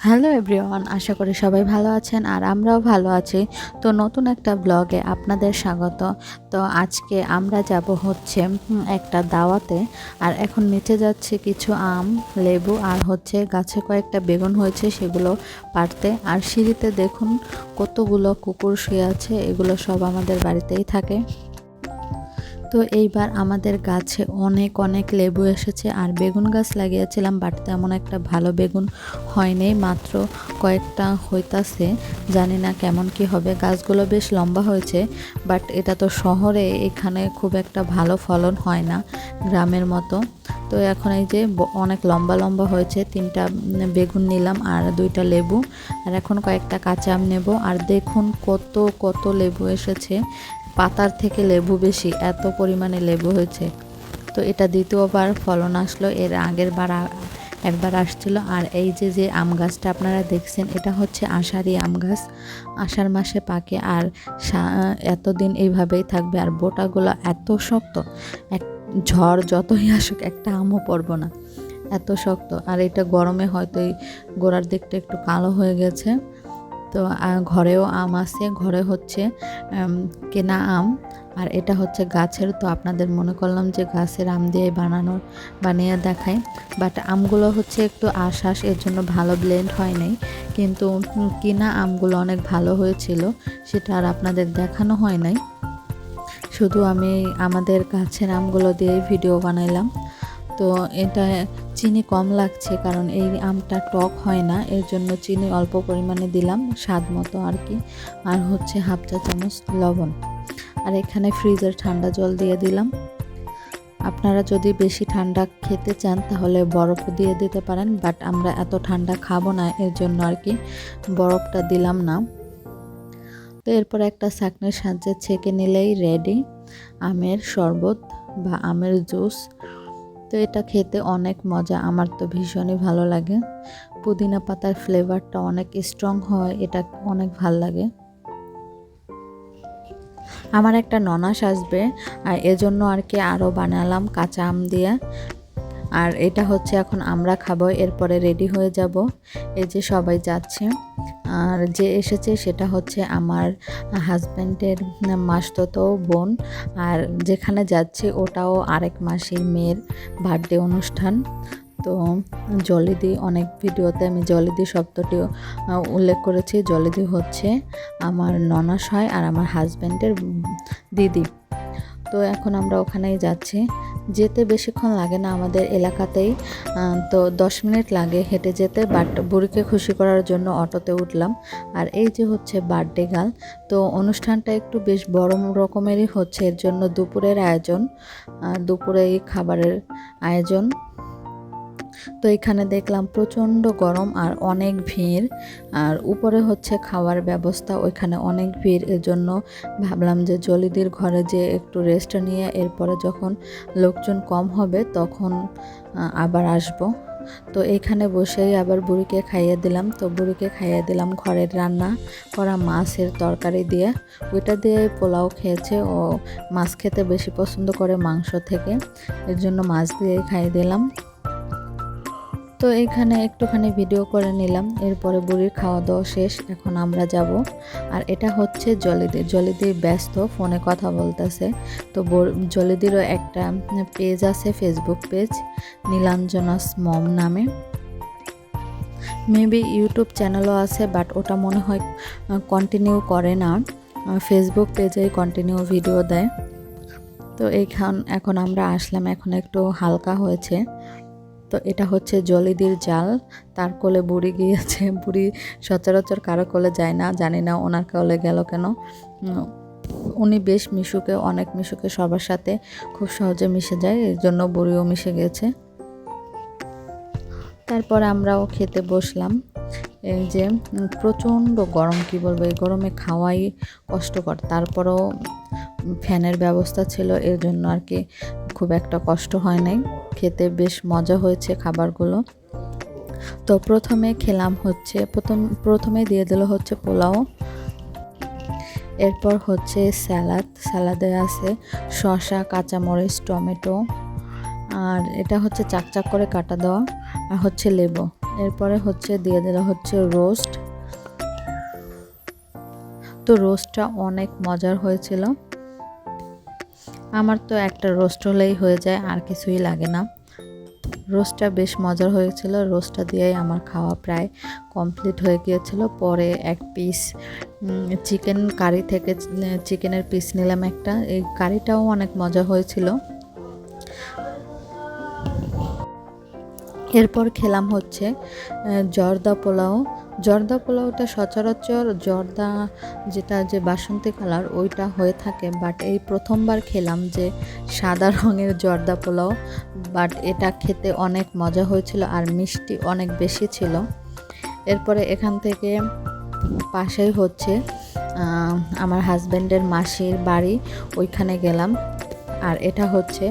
Hello everyone, আশা করি সবাই ভালো আছেন আর আমরাও ভালো আছি। তো নতুন একটা ব্লগে আপনাদের স্বাগত। তো আজকে আমরা যাব হচ্ছে একটা দাওয়াতে। আর এখন নিচে যাচ্ছে কিছু আম, লেবু আর হচ্ছে গাছে কয়েকটা বেগুন হয়েছে সেগুলো পারতে আর সিঁড়িতে দেখুন কতগুলো কুকুর শুয়ে আছে, এগুলো সব আমাদের বাড়িতেই থাকে। তো এইবার আমাদের গাছে অনেক অনেক লেবু এসেছে আর বেগুন গাছ লাগিয়েছিলাম বাট তেমন একটা ভালো বেগুন হয়নি, মাত্র কয়েকটা হইতাছে। জানি না কেমন কি হবে, গাছগুলো বেশ লম্বা হয়েছে বাট এটা তো শহরে এখানে খুব একটা ভালো ফলন হয় না গ্রামের মতো। তো এখন এই যে অনেক লম্বা লম্বা হয়েছে, তিনটা বেগুন নিলাম আর দুইটা লেবু। আর এখন কয়েকটা কাঁচা আম নেব, আর দেখুন কত কত লেবু এসেছে। পাতার থেকে লেবু বেশি, এত পরিমাণে লেবু হয়েছে। তো এটা দ্বিতীয়বার ফলন আসলো, এর আগের বার একবার আসছিল। আর এই যে যে আম গাছটা আপনারা দেখছেন, এটা হচ্ছে আষাঢ়ি আম গাছ। আষাঢ় মাসে পাকে আর এতদিন এইভাবেই থাকবে। আর বোটাগুলো এত শক্ত, এক ঝড় যতই আসুক, একটা আমও পড়ব না। এত শক্ত। আর এটা গরমে হয়তো এই গোড়ার দিকটা একটু কালো হয়ে গেছে। তো ঘরেও আম আছে, ঘরে হচ্ছে কেনা আম। আর এটা হচ্ছে গাছের, তো আপনাদের মনে করলাম যে গাছের আম দিয়ে বানানোর বানিয়ে দেখায় বাট আমগুলো হচ্ছে একটু আশ্বাস এর জন্য ভালো ব্লেন্ড হয় নাই। কিন্তু কিনা আমগুলো অনেক ভালো হয়েছিল, সেটা আর আপনাদের দেখানো হয় নাই। শুধু আমি আমাদের গাছের আমগুলো দিয়ে ভিডিও বানাইলাম। তো এটা চিনি কম লাগছে কারণ এই আমটা টক হয় না, এর জন্য চিনি অল্প পরিমাণে দিলাম স্বাদ মতো আর কি। আর হচ্ছে হাফ চা চামচ লবণ। আর এখানে ফ্রিজের ঠান্ডা জল দিয়ে দিলাম। আপনারা যদি বেশি ঠান্ডা খেতে চান তাহলে বরফ দিয়ে দিতে পারেন, বাট আমরা এত ঠান্ডা খাব না, এর জন্য আর কি বরফটা দিলাম না। তো এরপর একটা ছাঁকনির সাহায্যে ছেঁকে নিলেই রেডি আমের শরবত বা আমের জুস তো এটা খেতে অনেক মজা, আমার তো ভীষণই ভালো লাগে। পুদিনা পাতার ফ্লেভারটা অনেক স্ট্রং হয়, এটা অনেক ভালো লাগে। আমার একটা ননাস আসবে, আর এজন্য আর কি আরও বানালাম কাঁচা আম দিয়ে। আর এটা হচ্ছে এখন আমরা খাব, এরপরে রেডি হয়ে যাব। এই যে সবাই যাচ্ছে। আর যে এসেছে সেটা হচ্ছে আমার হাজব্যান্ডের মাসতো বোন। আর যেখানে যাচ্ছে ওটাও আরেক মাসির মেয়ের বার্থডে অনুষ্ঠান। তো জলিদি অনেক ভিডিওতে আমি জলিদি শব্দটিও উল্লেখ করেছি। জলিদি হচ্ছে আমার ননাস হয় আর আমার হাজব্যান্ডের দিদি। তো এখন আমরা ওখানেই যাচ্ছি। যেতে বেশিক্ষণ লাগে না আমাদের এলাকাতেই। তো দশ মিনিট লাগে হেঁটে যেতে বাট বুড়িকে খুশি করার জন্য অটোতে উঠলাম। আর এই যে হচ্ছে বার্থডে গাল তো অনুষ্ঠানটা একটু বেশ বড় রকমেরই হচ্ছে। এর জন্য দুপুরের আয়োজন দুপুরে এই খাবারের আয়োজন। তো এখানে দেখলাম প্রচণ্ড গরম আর অনেক ভিড়। আর উপরে হচ্ছে খাওয়ার ব্যবস্থা, ওইখানে অনেক ভিড়। এজন্য ভাবলাম যে জলিদির ঘরে যে একটু রেস্ট নিয়ে এরপরে যখন লোকজন কম হবে তখন আবার আসব। তো এখানে বসেই আবার বুড়িকে খাইয়ে দিলাম। তো বুড়িকে খাইয়ে দিলাম ঘরের রান্না করা মাছের তরকারি দিয়ে। ওইটা দিয়ে পোলাও খেয়েছে। ও মাছ খেতে বেশি পছন্দ করে মাংস থেকে। এর জন্য মাছ দিয়ে খাইয়ে দিলাম। তো এখানে একটুখানি ভিডিও করে নিলাম। এরপরে বুড়ির খাওয়া দাওয়া শেষ, এখন আমরা যাব। আর এটা হচ্ছে জলিদি। জলিদি ব্যস্ত, ফোনে কথা বলতেছে। তো জলিদিরও একটা পেজ আছে ফেসবুক পেজ নীলাঞ্জনাস মম নামে। মেবি ইউটিউব চ্যানেলও আছে বাট ওটা মনে হয় কন্টিনিউ করে না। ফেসবুক পেজেই কন্টিনিউ ভিডিও দেয়। তো এইখান এখন আমরা আসলাম। এখন একটু হালকা হয়েছে। তো এটা হচ্ছে জলিদির জাল। তার কোলে বুড়ি গিয়েছে। বুড়ি সচরাচর কারও কোলে যায় না। জানি না ওনার কোলে গেল কেন। উনি বেশ মিশুকে, অনেক মিশুকে সবার সাথে খুব সহজে মিশে যায়। এর জন্য বুড়িও মিশে গেছে। তারপর আমরাও খেতে বসলাম। এই যে প্রচণ্ড গরম, কি বলব? এই গরমে খাওয়াই কষ্টকর। তারপরও ফ্যানের ব্যবস্থা ছিল। এর জন্য আর কি খুব একটা কষ্ট হয় নাই। খেতে বেশ মজা হয়েছে খাবারগুলো। তো প্রথমে খেলাম হচ্ছে, প্রথম, প্রথমে দিয়ে দিল হচ্ছে পোলাও। এরপর হচ্ছে স্যালাদ। স্যালাদে আছে শসা, কাঁচামরিচ, টমেটো। আর এটা হচ্ছে চাকচাক করে কাটা দেওয়া। আর হচ্ছে লেবু। এরপরে হচ্ছে দিয়ে দিলে হচ্ছে রোস্ট। তো রোস্টটা অনেক মজার হয়েছিল। আমার তো একটা রোস্ট হলেই হয়ে যায়, আর কিছুই লাগে না। রোস্টটা বেশ মজার হয়েছিল, রোস্টটা দিয়েই আমার খাওয়া প্রায় কমপ্লিট হয়ে গিয়েছিল। পরে এক পিস চিকেন কারি থেকে চিকেনের পিস নিলাম একটা। এই কারিটাও অনেক মজা হয়েছিল। এরপর খেলাম হচ্ছে জর্দা পোলাও। জর্দা পোলাওটা সচরাচর জর্দা যেটা যে বাসন্তী কালার, ওইটা হয়ে থাকে বাট এই প্রথমবার খেলাম যে সাদা রঙের জর্দা পোলাও বাট এটা খেতে অনেক মজা হয়েছিল আর মিষ্টি অনেক বেশি ছিল। এরপরে এখান থেকে পাশেই হচ্ছে আমার হাজব্যান্ডের মাসির বাড়ি, ওইখানে গেলাম। আর এটা হচ্ছে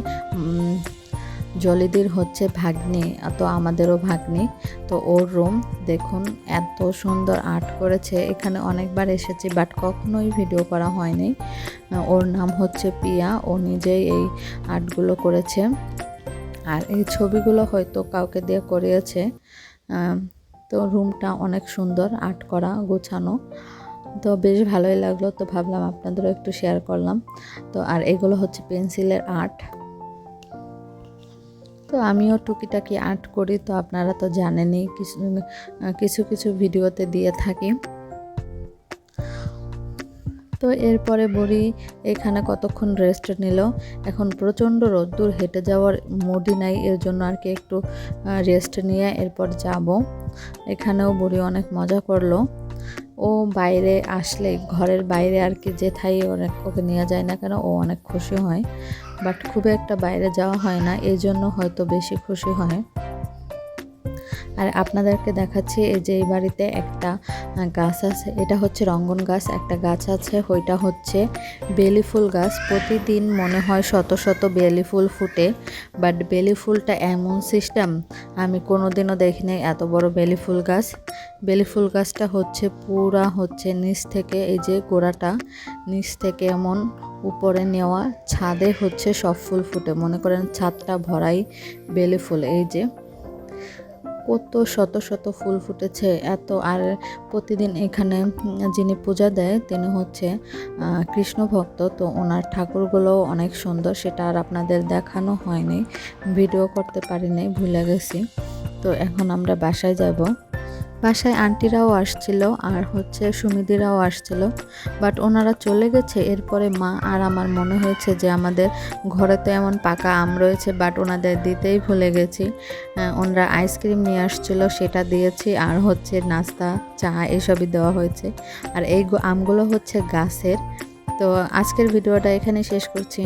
জলিদির হচ্ছে ভাগ্নি, তো আমাদেরও ভাগ্নি। তো ওর রুম দেখুন, এত সুন্দর আর্ট করেছে। এখানে অনেকবার এসেছি বাট কখনোই ভিডিও করা হয়নি। ওর নাম হচ্ছে পিয়া, ও নিজেই এই আর্টগুলো করেছে। আর এই ছবিগুলো হয়তো কাউকে দিয়ে করিয়েছে। তো রুমটা অনেক সুন্দর আর্ট করা, গোছানো। তো বেশ ভালোই লাগল, তো ভাবলাম আপনাদেরও একটু শেয়ার করলাম। তো আর এগুলো হচ্ছে পেন্সিলের আর্ট তো আমিও টুকিটাকি আর্ট করি, তো আপনারা তো জানেনই কিছু কিছু কিছু ভিডিওতে দিয়ে থাকি। তো এরপরে বড়ি এখানে কতক্ষণ রেস্ট নিল? এখন প্রচণ্ড রোদ্দুর, হেঁটে যাওয়ার মুডই নাই, এর জন্য আর কি একটু রেস্ট নিয়ে এরপর যাব। এখানেও বড়ি অনেক মজা করল। ও বাইরে আসলে ঘরের বাইরে আর কি যেথাই অনেক ওকে নেওয়া যায় না কেন? ও অনেক খুশি হয়। বাট খুব একটা বাইরে যাওয়া হয় না। এই জন্য হয়তো বেশি খুশি হয়। আর আপনাদেরকে দেখাচ্ছি এই যে এই বাড়িতে একটা গাছ আছে। এটা হচ্ছে রঙ্গন গাছ, একটা গাছ আছে। ওইটা হচ্ছে বেলি ফুল গাছ। প্রতিদিন মনে হয় শত শত বেলি ফুল ফুটে, বাট বেলি ফুলটা এমন সিস্টেম, আমি কোনো দিনও দেখিনি এত বড় বেলি ফুল গাছ। বেলি ফুল গাছটা হচ্ছে পুরা হচ্ছে নিচ থেকে, এই যে গোড়াটা, নিচ থেকে এমন উপরে নেওয়া। ছাদে হচ্ছে সব ফুল ফুটে। মনে করেন ছাদটা ভরাই বেলি ফুল, এই যে কত শত শত ফুল ফুটেছে। এত, আর প্রতিদিন এখানে যিনি পূজা দেয়, তিনি হচ্ছে কৃষ্ণ ভক্ত। তো ওনার ঠাকুরগুলোও অনেক সুন্দর, সেটা আর আপনাদের দেখানো হয়নি। ভিডিও করতে পারিনি, ভুলে গেছি। তো এখন আমরা বাসায় যাব। বাসায় আন্টিরাও আসছিল আর হচ্ছে সুমিদিরাও আসছিল। বাট ওনারা চলে গেছে, এরপরে মা আর আমার মনে হয়েছে যে আমাদের ঘরে তো এমন পাকা আম রয়েছে বাট ওনাদের দিতেই ভুলে গেছি। ওনারা আইসক্রিম নিয়ে আসছিল, সেটা দিয়েছি আর হচ্ছে নাস্তা, চা এসবই দেওয়া হয়েছে। আর এই আমগুলো হচ্ছে গাছের। তো আজকের ভিডিওটা এখানে শেষ করছি।